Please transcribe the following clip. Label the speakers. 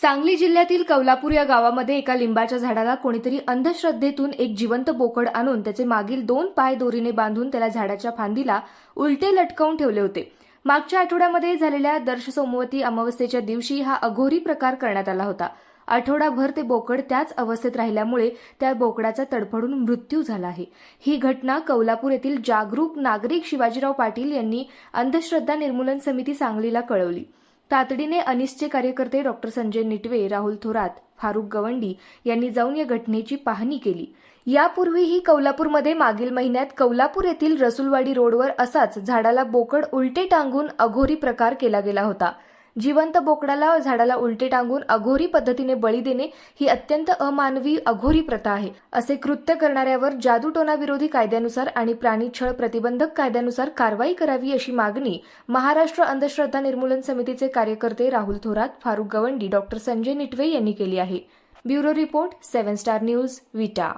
Speaker 1: सांगली जिल्ह्यातील कौलापूर या गावामध्ये एका लिंबाच्या झाडाला कोणीतरी अंधश्रद्धेतून एक जिवंत बोकड आणून त्याचे मागील दोन पाय दोरीने बांधून त्याला झाडाच्या फांदीला उलटे लटकवून ठेवले होते. मागच्या आठवड्यामध्ये झालेल्या दर्श सोमवती अमावस्येच्या दिवशी हा अघोरी प्रकार करण्यात आला होता. आठवडाभर ते बोकड त्याच अवस्थेत राहिल्यामुळे त्या बोकडाचा तडफडून मृत्यू झाला आहे. ही घटना कौलापूर येथील जागरूक नागरिक शिवाजीराव पाटील यांनी अंधश्रद्धा निर्मूलन समिती सांगलीला कळवली. तातडीने अनिसचे कार्यकर्ते डॉक्टर संजय निटवे राहुल थोरात फारुख गवंडी यांनी जाऊन या घटनेची पाहणी केली. यापूर्वीही कौलापूरमध्ये मागील महिन्यात कौलापूर येथील रसुलवाडी रोडवर असाच झाडाला बोकड उलटे टांगून अघोरी प्रकार केला गेला होता. जिवंत बोकडाला झाडाला उलटे टांगून अघोरी पद्धतीने बळी देणे ही अत्यंत अमानवी अघोरी प्रथा आहे. असे कृत्य करणाऱ्यावर जादूटोनाविरोधी कायद्यानुसार आणि प्राणी छळ प्रतिबंधक कायद्यानुसार कारवाई करावी अशी मागणी महाराष्ट्र अंधश्रद्धा निर्मूलन समितीचे कार्यकर्ते राहुल थोरात फारुख गवंडी डॉक्टर संजय निटवे यांनी केली आहे. Bureau report seven star news Vita.